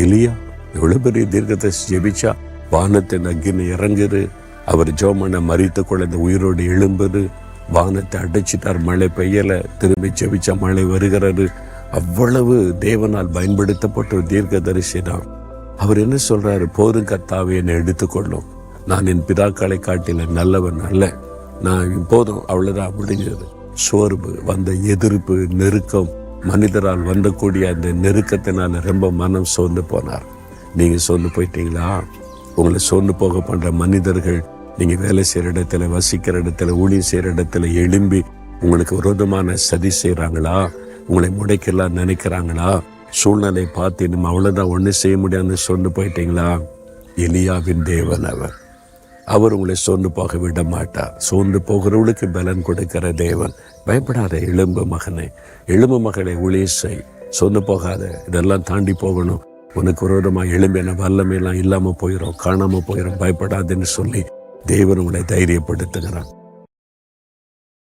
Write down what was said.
எலியா எவ்வளவு பெரிய தீர்க்கத்தை ஜெபிச்சா? வானத்தின் அக்கினி இறங்குது. அவர் ஜோமனை மறித்து குழந்தை உயிரோடு எழும்புது. வானத்தை அடைச்சிட்டார் மழை பெய்யல. திரும்பி ஜெபிச்சா மழை வருகிறது. அவ்வளவு தேவனால் பயன்படுத்தப்பட்ட ஒரு தீர்க்க தான். அவர் என்ன சொல்றாரு? போரும் கத்தாவை என்னை எடுத்துக்கொள்ளும். நான் என் பிதாக்களை காட்டில நல்லவன் அல்ல. நான் இப்போதும் அவ்வளவுதான் முடிஞ்சது. சோர்வு வந்த எதிர்ப்பு நெருக்கம் மனிதரால் வந்தக்கூடிய அந்த நெருக்கத்தினால் ரொம்ப மனம் சோர்ந்து போனார். நீங்கள் சோர்ந்து போயிட்டீங்களா? உங்களை சோர்ந்து போக பண்ணுற மனிதர்கள் நீங்கள் வேலை செய்கிற இடத்துல வசிக்கிற இடத்துல ஊழியம் செய்கிற இடத்துல எழும்பி உங்களுக்கு விரோதமான சதி செய்கிறாங்களா உங்களை முடைக்கலாம் நினைக்கிறாங்களா? சூழ்நிலை பார்த்து நம்ம அவ்வளோதான் ஒன்றும் செய்ய முடியாதுன்னு சொந்து போயிட்டீங்களா? எலியாவின் தேவன் அவர். அவர் உங்களை சோர்ந்து போக விட மாட்டார். சோர்ந்து போகிறவளுக்கு பலன் கொடுக்கிற தேவன். பயப்படாத எலும்பு மகனே எலும்பு மகளே ஊழிய செய். போகாத இதெல்லாம் தாண்டி போகணும். உனக்கு விரோதமாக எலும்பின வல்லமையெல்லாம் இல்லாம போயிடும் காணாம போயிடும் பயப்படாதுன்னு சொல்லி தேவன் உங்களை தைரியப்படுத்துகிறான்.